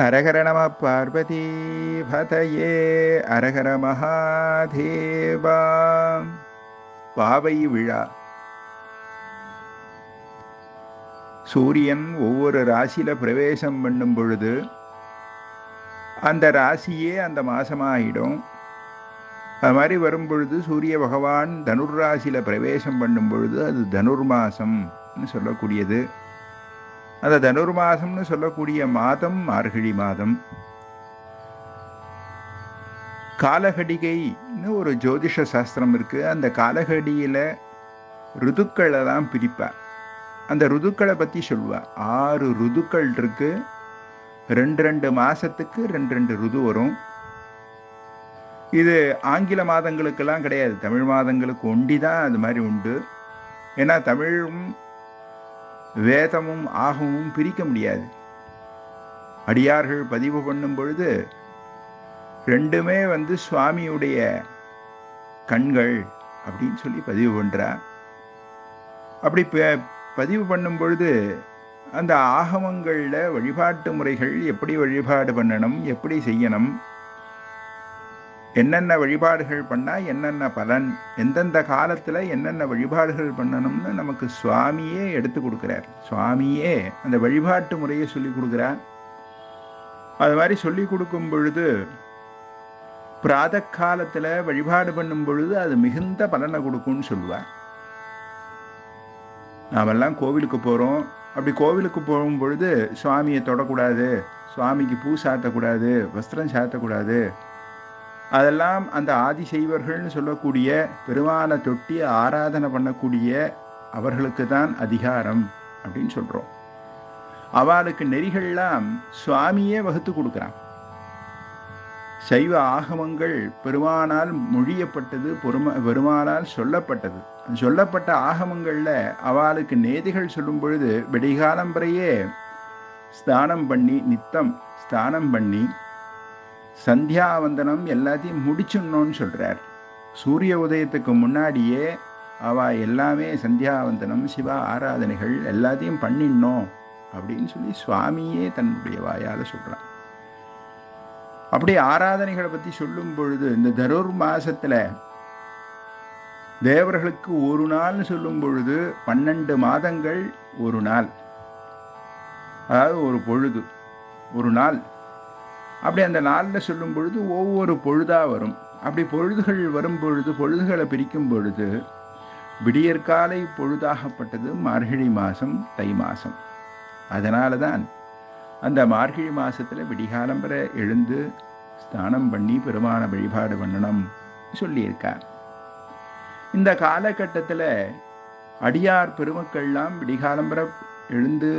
ஹரஹர நம பார்வதி பதையே அரஹர மகாதேவா பாவை விழா. சூரியன் ஒவ்வொரு ராசியில பிரவேசம் பண்ணும் பொழுது அந்த ராசியே அந்த மாசமாயிடும். அது மாதிரி வரும் பொழுது சூரிய பகவான் தனுர் ராசியில பிரவேசம் பண்ணும் பொழுது அது தனுர் மாசம்னு சொல்லக்கூடியது. அந்த தனுர்மாசம்னு சொல்லக்கூடிய மாதம் மார்கழி மாதம். காலகடிகைன்னு ஒரு ஜோதிஷ சாஸ்திரம் இருக்குது அந்த காலகடியில் ருதுக்களை தான் பிரிப்பார் அந்த ருதுக்களை பற்றி சொல்லுவார் ஆறு ருதுக்கள் இருக்குது ரெண்டு ரெண்டு மாதத்துக்கு ரெண்டு ரெண்டு ருது வரும். இது ஆங்கில மாதங்களுக்கெல்லாம் கிடையாது. தமிழ் மாதங்களுக்கு ஒண்டி தான் அது மாதிரி உண்டு. ஏன்னா தமிழும் வேதமும் ஆகமும் பிரிக்க முடியாது. அடியார்கள் பதிவு பண்ணும் பொழுது ரெண்டுமே வந்து சுவாமியுடைய கண்கள் அப்படின்னு சொல்லி பதிவு பண்ணுறார் அப்படி பதிவு பண்ணும் பொழுது அந்த ஆகமங்களில் வழிபாட்டு முறைகள் எப்படி வழிபாடு பண்ணணும் எப்படி செய்யணும் என்னென்ன வழிபாடுகள் பண்ணால் என்னென்ன பலன் எந்தெந்த காலத்தில் என்னென்ன வழிபாடுகள் பண்ணணும்னு நமக்கு சுவாமியே எடுத்து கொடுக்குறார். சுவாமியே அந்த வழிபாட்டு முறையை சொல்லி கொடுக்குறார். அது மாதிரி சொல்லி கொடுக்கும் பொழுது பிராத காலத்தில் வழிபாடு பண்ணும் பொழுது அது மிகுந்த பலனை கொடுக்கும்னு சொல்லுவார். நாமெல்லாம் கோவிலுக்கு போகிறோம் அப்படி கோவிலுக்கு போகும் பொழுது சுவாமியை தொடக்கூடாது சுவாமிக்கு பூ சாத்தக்கூடாது வஸ்திரம் சாத்தக்கூடாது அதெல்லாம் அந்த ஆதிசைவர்கள்னு சொல்லக்கூடிய பெருமானை தொட்டி ஆராதனை பண்ணக்கூடிய அவர்களுக்கு தான் அதிகாரம் அப்படின்னு சொல்கிறோம் அவளுக்கு நெறிகள்லாம் சுவாமியே வகுத்து கொடுக்குறான். சைவ ஆகமங்கள் பெருமானால் மொழியப்பட்டது பெருமா பெருமானால் சொல்லப்பட்டது. சொல்லப்பட்ட ஆகமங்களில் அவளுக்கு நேதிகள் சொல்லும் பொழுது வெடிகாலம் வரையே பண்ணி நித்தம் ஸ்தானம் பண்ணி சந்தியாவந்தனம் எல்லாத்தையும் முடிச்சிடணும்னு சொல்கிறார் சூரிய உதயத்துக்கு முன்னாடியே அவ எல்லாமே சந்தியாவந்தனம் சிவா ஆராதனைகள் எல்லாத்தையும் பண்ணிடணும் அப்படின்னு சொல்லி சுவாமியே தன்னுடைய வாயால சொல்றான் அப்படி ஆராதனைகளை பத்தி சொல்லும் பொழுது இந்த தருர் மாசத்துல தேவர்களுக்கு ஒரு நாள்னு சொல்லும் பொழுது பன்னெண்டு மாதங்கள் ஒரு நாள். அதாவது ஒரு பொழுது ஒரு நாள். அப்படி அந்த நாளில் சொல்லும் பொழுது ஒவ்வொரு பொழுதாக வரும். அப்படி பொழுதுகள் வரும் பொழுது பொழுதுகளை பிரிக்கும் பொழுது விடியற்காலை பொழுதாகப்பட்டது மார்கழி மாதம் தை மாதம் அதனால தான் அந்த மார்கழி மாதத்தில் விடிகாலம்பர எழுந்து ஸ்நானம் பண்ணி பெருமான வழிபாடு பண்ணணும் சொல்லியிருக்கார். இந்த காலகட்டத்தில் அடியார் பெருமக்கள்லாம் விடிகாலம்பர எழுந்து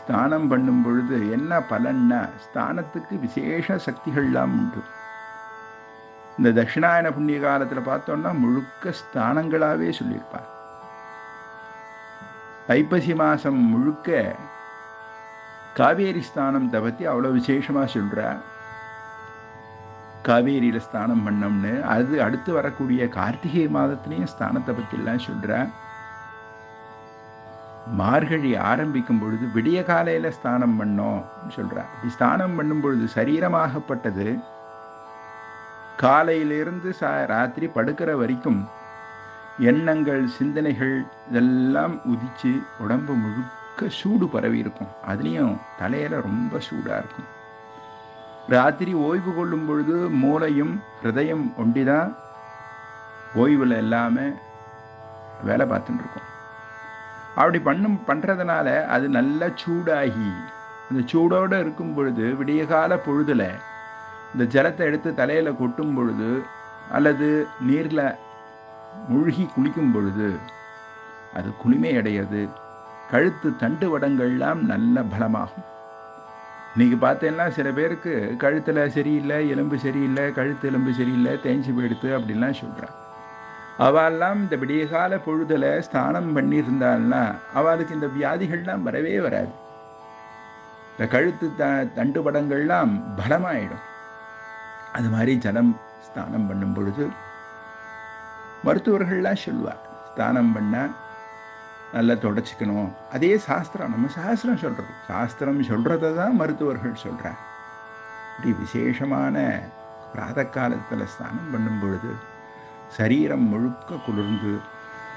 ஸ்தானம் பண்ணும் பொழுது என்ன பலன்னா ஸ்தானத்துக்கு விசேஷ சக்திகள்லாம் உண்டு. இந்த தட்சிணாயன புண்ணிய காலத்துல பார்த்தோம்னா முழுக்க ஸ்தானங்களாவே சொல்லியிருப்பார் ஐப்பசி மாதம் முழுக்க காவேரி ஸ்தானத்தை பத்தி அவ்வளவு விசேஷமா சொல்கிறார் காவேரியில ஸ்தானம் பண்ணோம்னு அது அடுத்து வரக்கூடிய கார்த்திகை மாதத்திலையும் ஸ்தானத்தை பற்றிலாம் எல்லாம் மார்கழி ஆரம்பிக்கும் பொழுது விடிய காலையில் ஸ்நானம் பண்ணோம் சொல்கிறார் இப்படி ஸ்நானம் பண்ணும் பொழுது சரீரமாகப்பட்டது. காலையிலிருந்து சா ராத்திரி படுக்கிற வரைக்கும் எண்ணங்கள் சிந்தனைகள் இதெல்லாம் உதிச்சு உடம்பு முழுக்க சூடு பரவி இருக்கும். அதுலேயும் தலையில் ரொம்ப சூடாக இருக்கும். ராத்திரி ஓய்வு கொள்ளும் பொழுது மூளையும் ஹிருதயம் ஒண்டிதான் ஓய்வில் எல்லாமே வேலை பார்த்துட்டுருக்கோம் அப்படி பண்ணும் பண்ணுறதுனால அது நல்லா சூடாகி அந்த சூடோடு இருக்கும் பொழுது விடியகால பொழுதில் இந்த ஜலத்தை எடுத்து தலையில் கொட்டும் பொழுது அல்லது நீரில் மூழ்கி குளிக்கும் பொழுது அது குளுமை அடையிறது கழுத்து தண்டு வடங்கள்லாம் நல்ல பலமாகும். இன்றைக்கி பார்த்தேன்னா சில பேருக்கு கழுத்தில் சரியில்லை எலும்பு சரியில்லை கழுத்து எலும்பு சரியில்லை தேஞ்சு போயிடுத்து அப்படின்லாம் சொல்கிறாங்க அவெல்லாம் இந்த விடியகால பொழுதில் ஸ்நானம் பண்ணியிருந்தாள்னா அவளுக்கு இந்த வியாதிகள்லாம் வரவே வராது. இந்த கழுத்து த தண்டு படங்கள்லாம் பலமாயிடும். அது மாதிரி ஜலம் ஸ்நானம் பண்ணும் பொழுது மருத்துவர்கள்லாம் சொல்லுவார் ஸ்நானம் பண்ண நல்லா தொடச்சிக்கணும். அதே சாஸ்திரம் நம்ம சாஸ்திரம் சொல்கிறோம் சாஸ்திரம் சொல்கிறத தான் மருத்துவர்கள் சொல்கிறார் இப்படி விசேஷமான பிராத காலத்தில் ஸ்நானம் பண்ணும் பொழுது சரீரம் முழுக்க குளிர்ந்து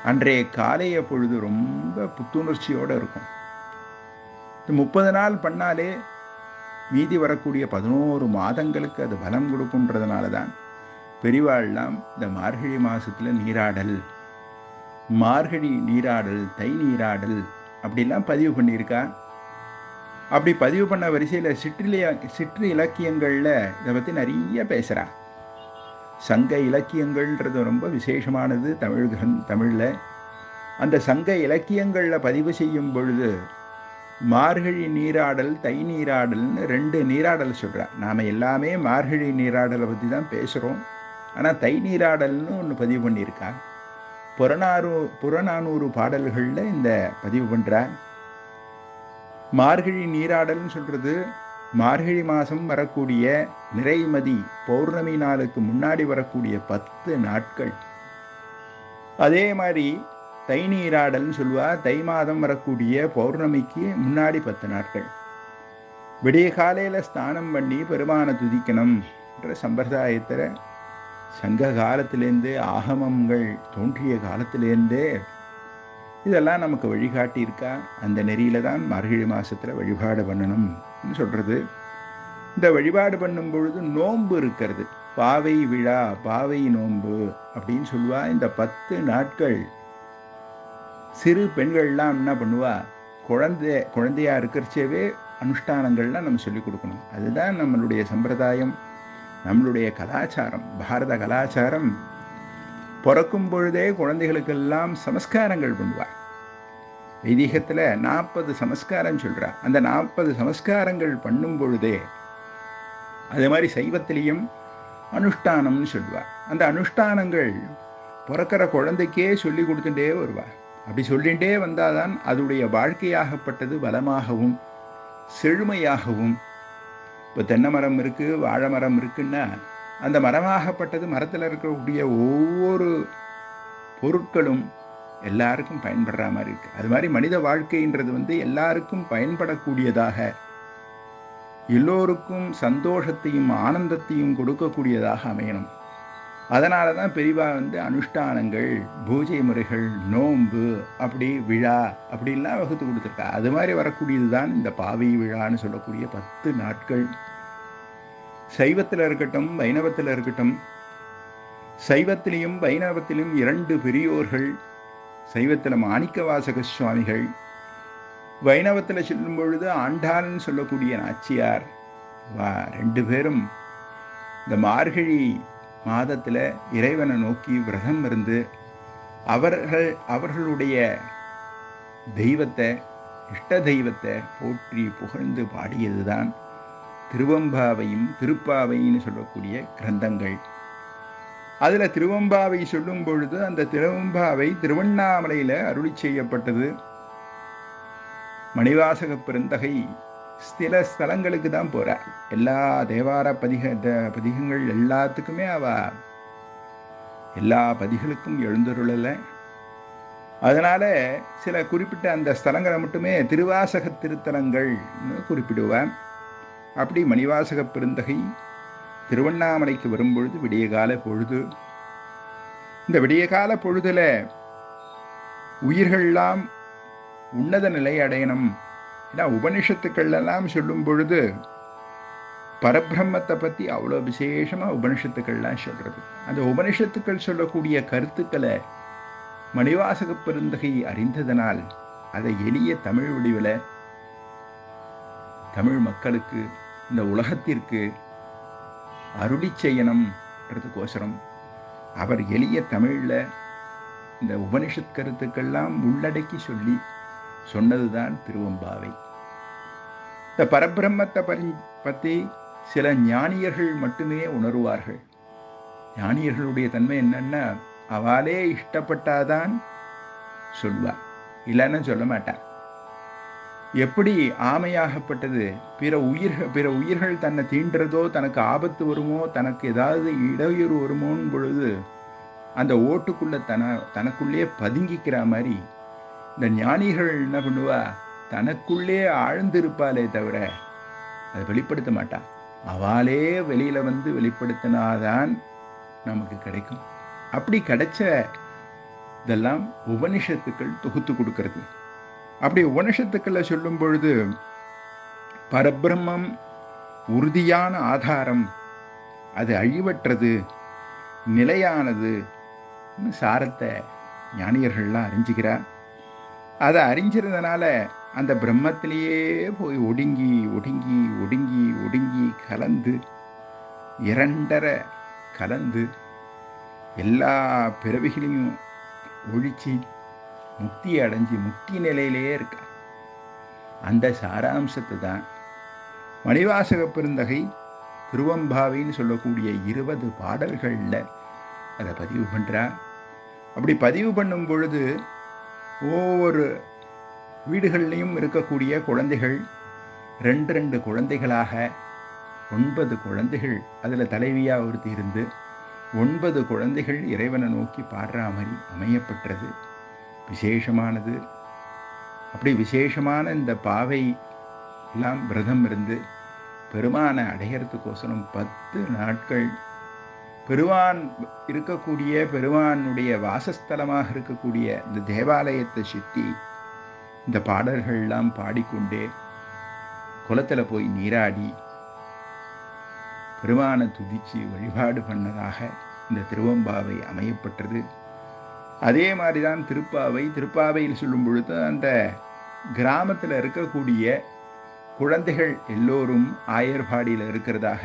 அன்றைய காலைய பொழுது ரொம்ப புத்துணர்ச்சியோடு இருக்கும். இந்த முப்பது நாள் பண்ணாலே மீதி வரக்கூடிய பதினோரு மாதங்களுக்கு அது பலம் கொடுக்குன்றதுனால தான் பெரிவாள்லாம் இந்த மார்கழி மாதத்தில் நீராடல் மார்கழி நீராடல் தை நீராடல் அப்படிலாம் பதிவு பண்ணியிருக்கா? அப்படி பதிவு பண்ண வரிசையில் சிற்றிலிய சிற்று இலக்கியங்களில் இதை பற்றி நிறைய பேசுகிறான் சங்க இலக்கியங்கள்ன்றது ரொம்ப விசேஷமானது தமிழ் தமிழில். அந்த சங்க இலக்கியங்களில் பதிவு செய்யும் பொழுது மார்கழி நீராடல் தை நீராடல்னு ரெண்டு நீராடல் சொல்கிறார் நாம் எல்லாமே மார்கழி நீராடலை பற்றி தான் பேசுகிறோம் ஆனால் தை நீராடல்னு ஒன்று பதிவு பண்ணியிருக்கா? புறநானூ புறநானூறு பாடல்களில் இந்த பதிவு பண்ணுறார் மார்கழி நீராடல்னு சொல்கிறது மார்கழி மாதம் வரக்கூடிய நிறைமதி பௌர்ணமி நாளுக்கு முன்னாடி வரக்கூடிய பத்து நாட்கள். அதே மாதிரி தை நீராடல்னு சொல்லுவா தை மாதம் வரக்கூடிய பௌர்ணமிக்கு முன்னாடி பத்து நாட்கள். விடிய காலையில் ஸ்நானம் பண்ணி பெருமானை துதிக்கணும் என்ற சம்பிரதாயத்தில் சங்க காலத்திலேருந்து ஆகமங்கள் தோன்றிய காலத்திலேருந்தே இதெல்லாம் நமக்கு வழிகாட்டியிருக்கா? அந்த நெறியில தான் மார்கழி மாதத்தில் வழிபாடு பண்ணணும். சொல்கிறது இந்த வழிபாடு பண்ணும் பொழுது நோன்பு இருக்கிறது. பாவை விழா பாவை நோன்பு அப்படின்னு சொல்லுவா. இந்த பத்து நாட்கள் சிறு பெண்கள்லாம் என்ன பண்ணுவா? குழந்தை குழந்தையா இருக்கிறச்சேவே அனுஷ்டானங்கள்லாம் நம்ம சொல்லிக் கொடுக்கணும். அதுதான் நம்மளுடைய சம்பிரதாயம் நம்மளுடைய கலாச்சாரம் பாரத கலாச்சாரம். பிறக்கும் பொழுதே குழந்தைகளுக்கெல்லாம் சமஸ்காரங்கள் பண்ணுவார் வைதிகத்தில் நாற்பது சமஸ்காரம் சொல்கிறா அந்த நாற்பது சமஸ்காரங்கள் பண்ணும் பொழுதே அது மாதிரி சைவத்திலையும் அனுஷ்டானம்னு சொல்லுவார் அந்த அனுஷ்டானங்கள் பிறக்கிற குழந்தைக்கே சொல்லி கொடுத்துட்டே வருவார் அப்படி சொல்லிகிட்டே வந்தாதான் அதனுடைய வாழ்க்கையாகப்பட்டது பலமாகவும் செழுமையாகவும். இப்போ தென்னை மரம் இருக்குது வாழை மரம் இருக்குன்னா அந்த மரமாகப்பட்டது மரத்தில் இருக்கக்கூடிய ஒவ்வொரு பொருட்களும் எல்லாருக்கும் பயன்படுற மாதிரி இருக்கு. அது மாதிரி மனித வாழ்க்கைன்றது வந்து எல்லாருக்கும் பயன்படக்கூடியதாக எல்லோருக்கும் சந்தோஷத்தையும் ஆனந்தத்தையும் கொடுக்கக்கூடியதாக அமையணும். அதனால தான் பெரியவா வந்து அனுஷ்டானங்கள் பூஜை முறைகள் நோன்பு அப்படி விழா அப்படிலாம் வகுத்து கொடுத்துருக்கா. அது மாதிரி வரக்கூடியது தான் இந்த பாவை விழான்னு சொல்லக்கூடிய பத்து நாட்கள். சைவத்தில் இருக்கட்டும் வைணவத்தில் இருக்கட்டும் சைவத்திலையும் வைணவத்திலும் இரண்டு பெரியோர்கள் சைவத்தில் மாணிக்க வாசக சுவாமிகள் வைணவத்தில் செல்லும் பொழுது ஆண்டாள்னு சொல்லக்கூடிய நாச்சியார் வா ரெண்டு பேரும் இந்த மார்கழி மாதத்தில் இறைவனை நோக்கி விரதம் இருந்து அவர்கள் அவர்களுடைய தெய்வத்தை இஷ்ட தெய்வத்தை போற்றி புகழ்ந்து பாடியதுதான் திருவம்பாவையும் திருப்பாவைன்னு சொல்லக்கூடிய கிரந்தங்கள். அதில் திருவம்பாவை சொல்லும் பொழுது அந்த திருவம்பாவை திருவண்ணாமலையில் அருளி செய்யப்பட்டது. மணிவாசக பெருந்தகை சில ஸ்தலங்களுக்கு தான் போறா. எல்லா தேவார பதிக பதிகங்கள் எல்லாத்துக்குமே அவ. எல்லா பதிகளுக்கும் எழுந்தருளலை. அதனால சில குறிப்பிட்ட அந்த ஸ்தலங்களை மட்டுமே திருவாசக திருத்தலங்கள்னு குறிப்பிடுவேன் அப்படி மணிவாசக பெருந்தகை திருவண்ணாமலைக்கு வரும்பொழுது விடியகால பொழுது. இந்த விடியகால பொழுதில் பொழுதுல உயிர்கள்லாம் உன்னத நிலை அடையணும் ஏன்னா உபனிஷத்துக்கள் எல்லாம் சொல்லும் பொழுது பரபிரம்மத்தை பற்றி அவ்வளோ விசேஷமாக உபனிஷத்துக்கள்லாம் சொல்கிறது அந்த உபனிஷத்துக்கள் சொல்லக்கூடிய கருத்துக்களை மணிவாசக பெருந்தகை அறிந்ததனால் அதை எளிய தமிழ் வடிவில் தமிழ் மக்களுக்கு இந்த உலகத்திற்கு அருளி செய்யணும்ன்றதுக்கோசரம் அவர் எளிய தமிழில் இந்த உபனிஷத் கருத்துக்கள்லாம் உள்ளடக்கி சொல்லி சொன்னதுதான் திருவம்பாவை. இந்த பரபிரம்மத்தை பரி பற்றி சில ஞானியர்கள் மட்டுமே உணருவார்கள். ஞானியர்களுடைய தன்மை என்னன்னா அவளே இஷ்டப்பட்டாதான் சொல்வார் இல்லைன்னு சொல்ல மாட்டார் எப்படி ஆமையாகப்பட்டது? பிற உயிர்கள் பிற உயிர்கள் தன்னை தீண்டுறதோ தனக்கு ஆபத்து வருமோ தனக்கு ஏதாவது இடையூறு வருமோன்னு பொழுது அந்த ஓட்டுக்குள்ள தன தனக்குள்ளே பதுங்கிக்கிற மாதிரி இந்த ஞானிகள் என்ன பண்ணுவா? தனக்குள்ளே ஆழ்ந்திருப்பாளே தவிர அதை வெளிப்படுத்த மாட்டான் அவாலே வெளியில் வந்து வெளிப்படுத்தினாதான் நமக்கு கிடைக்கும். அப்படி கிடைச்ச இதெல்லாம் உபனிஷத்துக்கள் தொகுத்து கொடுக்கறது. அப்படி உபனிஷத்துக்களை சொல்லும் பொழுது பரபிரம்மம் உறுதியான ஆதாரம். அது அழிவற்றது நிலையானது சாரத்தை ஞானியர்கள்லாம் அறிஞ்சுக்கிறார் அதை அறிஞ்சிருந்தனால அந்த பிரம்மத்திலேயே போய் ஒடுங்கி ஒடுங்கி ஒடுங்கி ஒடுங்கி கலந்து இரண்டரை கலந்து எல்லா பிறவிகளையும் ஒழிச்சு முக்தி அடைஞ்சு முக்தி நிலையிலேயே இருக்கா? அந்த சாராம்சத்தை தான் மணிவாசக பெருந்தகை திருவம்பாவின்னு சொல்லக்கூடிய இருபது பாடல்களில் அதை பதிவு பண்ணுறார் அப்படி பதிவு பண்ணும் பொழுது ஒவ்வொரு வீடுகள்லையும் இருக்கக்கூடிய குழந்தைகள் ரெண்டு ரெண்டு குழந்தைகளாக ஒன்பது குழந்தைகள் அதில் தலைவியாக ஒருத்தி இருந்து ஒன்பது குழந்தைகள் இறைவனை நோக்கி பாடுற மாதிரி அமையப்பட்டது விசேஷமானது. அப்படி விசேஷமான இந்த பாவை எல்லாம் விரதம் இருந்து பெருமானை அடையறதுக்கோசரம் பத்து நாட்கள் பெருமான் இருக்கக்கூடிய பெருமானுடைய வாசஸ்தலமாக இருக்கக்கூடிய இந்த தேவாலயத்தை சுற்றி இந்த பாடல்கள்லாம் பாடிக்கொண்டே குளத்தில் போய் நீராடி பெருமானை துதித்து வழிபாடு பண்ணதாக இந்த திருவம்பாவை அமையப்பட்டது. அதே மாதிரி தான் திருப்பாவை திருப்பாவையில் சொல்லும் பொழுது அந்த கிராமத்தில் இருக்கக்கூடிய குழந்தைகள் எல்லோரும் ஆயர்பாடியில் இருக்கிறதாக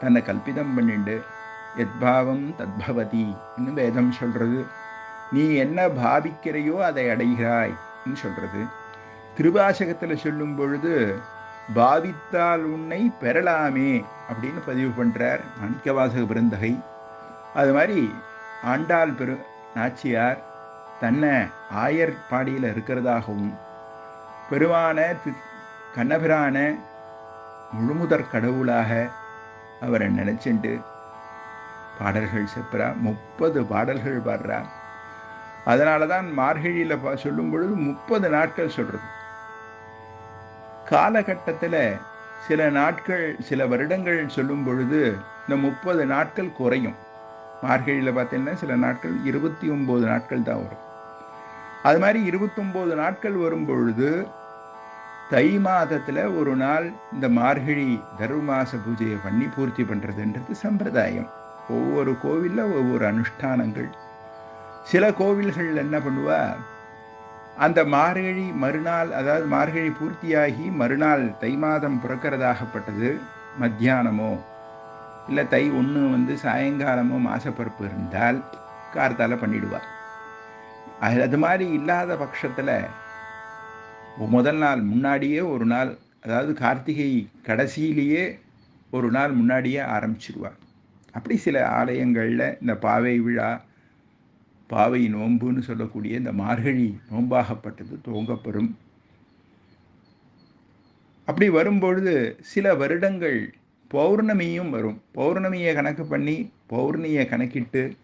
தன்னை கல்பிதம் பண்ணிண்டு எத்பாவம் தத்பவதி இன்னும் வேதம் சொல்கிறது நீ என்ன பாவிக்கிறையோ அதை அடைகிறாய்ன்னு சொல்கிறது திருவாசகத்தில் சொல்லும் பொழுது பாவித்தால் உன்னை பெறலாமே அப்படின்னு பதிவு பண்ணுறார் மாணிக்கவாசக பிருந்தகை அது மாதிரி ஆண்டாள் பெரு நாச்சியார் தன்னை ஆயர் பாடியில் இருக்கிறதாகவும் பெருமான கண்ணபிரான முழுமுதற் கடவுளாக அவரை நினச்சிண்டு பாடல்கள் செப்புறா. முப்பது பாடல்கள் பாடுறா. அதனால தான் மார்கழியில் சொல்லும் பொழுது முப்பது நாட்கள் சொல்கிறது காலகட்டத்தில் சில நாட்கள் சில வருடங்கள் சொல்லும் பொழுது இந்த முப்பது நாட்கள் குறையும். மார்கழியில் பார்த்தீங்கன்னா சில நாட்கள் இருபத்தி ஒம்பது நாட்கள் தான் வரும். அது மாதிரி இருபத்தொம்போது நாட்கள் வரும் பொழுது தை மாதத்தில் ஒரு நாள் இந்த மார்கழி தர்மமாச பூஜையை பண்ணி பூர்த்தி பண்ணுறதுன்றது சம்பிரதாயம். ஒவ்வொரு கோவிலில் ஒவ்வொரு அனுஷ்டானங்கள். சில கோவில்கள் என்ன பண்ணுவா? அந்த மார்கழி மறுநாள் அதாவது மார்கழி பூர்த்தியாகி மறுநாள் தை மாதம் பிறக்கிறதாகப்பட்டது மத்தியானமோ இல்லை தை ஒன்று வந்து சாயங்காலமோ மாசப்பருப்பு இருந்தால் கார்த்தால பண்ணிடுவார். அது மாதிரி இல்லாத பட்சத்தில் முதல் நாள் முன்னாடியே ஒரு நாள் அதாவது கார்த்திகை கடைசியிலேயே ஒரு நாள் முன்னாடியே ஆரம்பிச்சிடுவார் அப்படி சில ஆலயங்களில் இந்த பாவை விழா பாவை நோன்புன்னு சொல்லக்கூடிய இந்த மார்கழி நோன்பாகப்பட்டது துவங்கப்பெறும் அப்படி வரும்பொழுது சில வருடங்கள் பௌர்ணமியும் வரும். பௌர்ணமியை கணக்கு பண்ணி பௌர்ணியை கணக்கிட்டு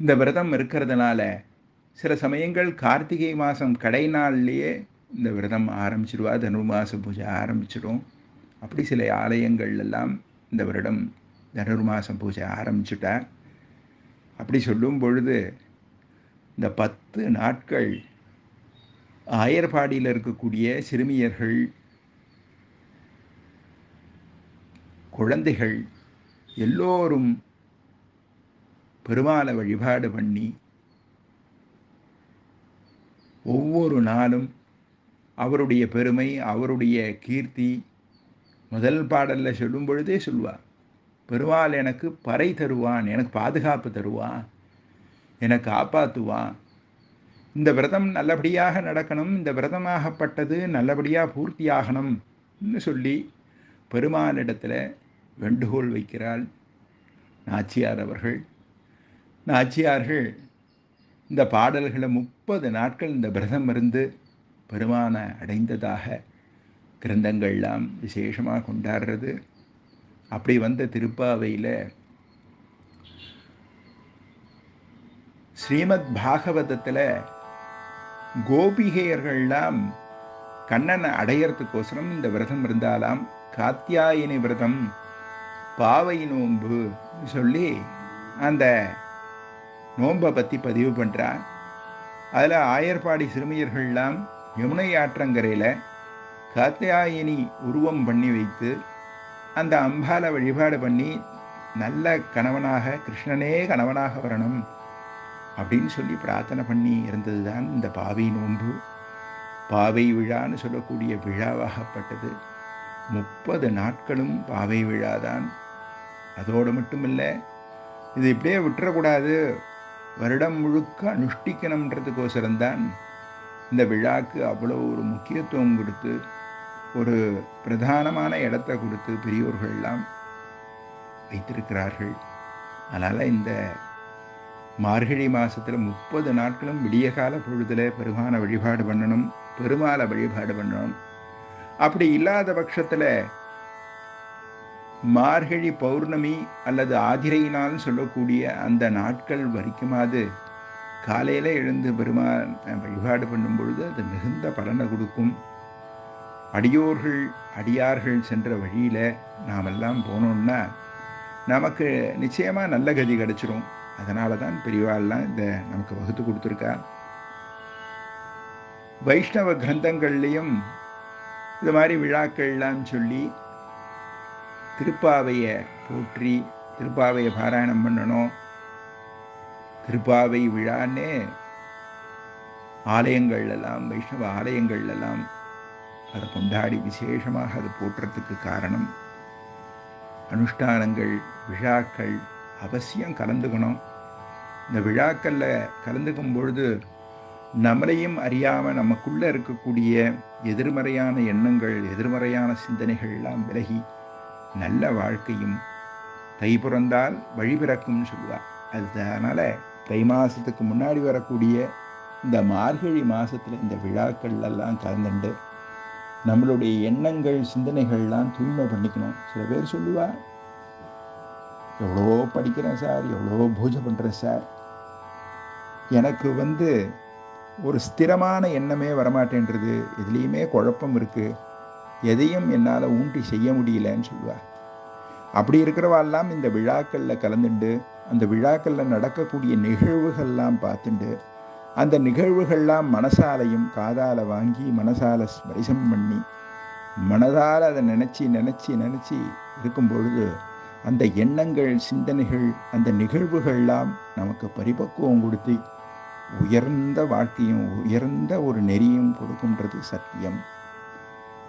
இந்த விரதம் இருக்கிறதுனால சில சமயங்கள் கார்த்திகை மாதம் கடை நாள்லேயே இந்த விரதம் ஆரம்பிச்சிடுவா தனுர்மாச பூஜை ஆரம்பிச்சிடும் அப்படி சில ஆலயங்கள்லாம் இந்த வருடம் தனுர்மாசம் பூஜை ஆரம்பிச்சுட்டா. அப்படி சொல்லும் பொழுது இந்த பத்து நாட்கள் ஆயர்பாடியில் இருக்கக்கூடிய சிறுமியர்கள் குழந்தைகள் எல்லோரும் பெருமாளை வழிபாடு பண்ணி ஒவ்வொரு நாளும் அவருடைய பெருமை அவருடைய கீர்த்தி முதல் பாடலில் சொல்லும் பொழுதே சொல்வார் பெருமாள் எனக்கு பறை தருவான் எனக்கு பாதுகாப்பு தருவான் எனக்கு காப்பாற்றுவான் இந்த விரதம் நல்லபடியாக நடக்கணும் இந்த விரதமாகப்பட்டது நல்லபடியாக பூர்த்தியாகணும்னு சொல்லி பெருமாளிடத்தில் வேண்டுகோள் வைக்கிறாள் நாச்சியார் அவர்கள். நாச்சியார்கள் இந்த பாடல்களை முப்பது நாட்கள் இந்த விரதம் இருந்து பெருமான அடைந்ததாக கிரந்தங்கள்லாம் விசேஷமாக கொண்டாடுறது. அப்படி வந்த திருப்பாவையில் ஸ்ரீமத் பாகவதத்தில் கோபிகையர்கள்லாம் கண்ணனை அடையறதுக்கோசரம் இந்த விரதம் இருந்தாலாம் காத்தியாயினி விரதம் பாவை நோன்பு சொல்லி அந்த நோன்பை பற்றி பதிவு பண்ணுறார் அதில் ஆயர்பாடி சிறுமியர்கள்லாம் யமுனை ஆற்றங்கரையில் காத்தியாயினி உருவம் பண்ணி வைத்து அந்த அம்பாலை வழிபாடு பண்ணி நல்ல கணவனாக கிருஷ்ணனே கணவனாக வரணும் அப்படின்னு சொல்லி பிரார்த்தனை பண்ணி இருந்தது தான் இந்த பாவை நோன்பு. பாவை விழான்னு சொல்லக்கூடிய விழாவாகப்பட்டது. முப்பது நாட்களும் பாவை விழாதான். அதோடு மட்டும் இல்லை இது இப்படியே விட்டுறக்கூடாது. வருடம் முழுக்க அனுஷ்டிக்கணுன்றதுக்கோசரம் தான் இந்த விழாக்கு அவ்வளோ ஒரு முக்கியத்துவம் கொடுத்து ஒரு பிரதானமான இடத்த கொடுத்து பெரியோர்கள்லாம் வைத்திருக்கிறார்கள். அதனால் இந்த மார்கழி மாதத்தில் முப்பது நாட்களும் விடிய கால பொழுதில் பெருமான வழிபாடு பண்ணணும் பெருமாளை வழிபாடு பண்ணணும். அப்படி இல்லாத பட்சத்தில் மார்கழி பௌர்ணமி அல்லது ஆதிரையினால் சொல்லக்கூடிய அந்த நாட்கள் வரைக்குமாது காலையில் எழுந்து பெருமான் வழிபாடு பண்ணும் பொழுது அது மிகுந்த பலனை கொடுக்கும். அடியோர்கள் அடியார்கள் சென்ற வழியில் நாமெல்லாம் போனோம்னா நமக்கு நிச்சயமாக நல்ல கதி கிடச்சிரும். அதனால தான் பெரியவாள்லாம் இந்த நமக்கு வகுத்து கொடுத்துருக்கா. வைஷ்ணவ கிரந்தங்கள்லேயும் இது மாதிரி விழாக்கள்லாம் சொல்லி திருப்பாவையை போற்றி திருப்பாவையை பாராயணம் பண்ணணும். திருப்பாவை விழான்னே ஆலயங்கள்லாம் வைஷ்ணவ ஆலயங்கள்லாம் அதை கொண்டாடி விசேஷமாக அது போற்றுறதுக்கு காரணம். அனுஷ்டானங்கள் விழாக்கள் அவசியம் கலந்துக்கணும். இந்த விழாக்களில் கலந்துக்கும் பொழுது நம்மளையும் அறியாமல் நமக்குள்ளே இருக்கக்கூடிய எதிர்மறையான எண்ணங்கள் எதிர்மறையான சிந்தனைகள்லாம் விலகி நல்ல வாழ்க்கையும் தை பிறந்தால் வழி பிறக்கும்னு சொல்லுவார் அதனால் தை மாதத்துக்கு முன்னாடி வரக்கூடிய இந்த மார்கழி மாதத்தில் இந்த விழாக்கள்லாம் கலந்துண்டு நம்மளுடைய எண்ணங்கள் சிந்தனைகள்லாம் தூய்மை பண்ணிக்கணும். சில பேர் சொல்லுவார் எவ்வளோ படிக்கிறேன் சார் எவ்வளோ பூஜை பண்ணுறேன் சார். எனக்கு வந்து ஒரு ஸ்திரமான எண்ணமே வரமாட்டேன்றது. எதுலேயுமே குழப்பம் இருக்குது எதையும் என்னால் ஊன்றி செய்ய முடியலன்னு சொல்லுவார். அப்படி இருக்கிறவாள்லாம் இந்த விழாக்களில் கலந்துண்டு அந்த விழாக்களில் நடக்கக்கூடிய நிகழ்வுகள்லாம் பார்த்துண்டு அந்த நிகழ்வுகள்லாம் மனசாலையும் காதால் வாங்கி மனசால ஸ்பரிசம் பண்ணி மனதால் அதை நினச்சி நினச்சி நினச்சி இருக்கும் பொழுது அந்த எண்ணங்கள் சிந்தனைகள் அந்த நிகழ்வுகள்லாம் நமக்கு பரிபக்குவம் கொடுத்து உயர்ந்த வாழ்க்கையும் உயர்ந்த ஒரு நெறியும் கொடுக்குன்றது சத்தியம்.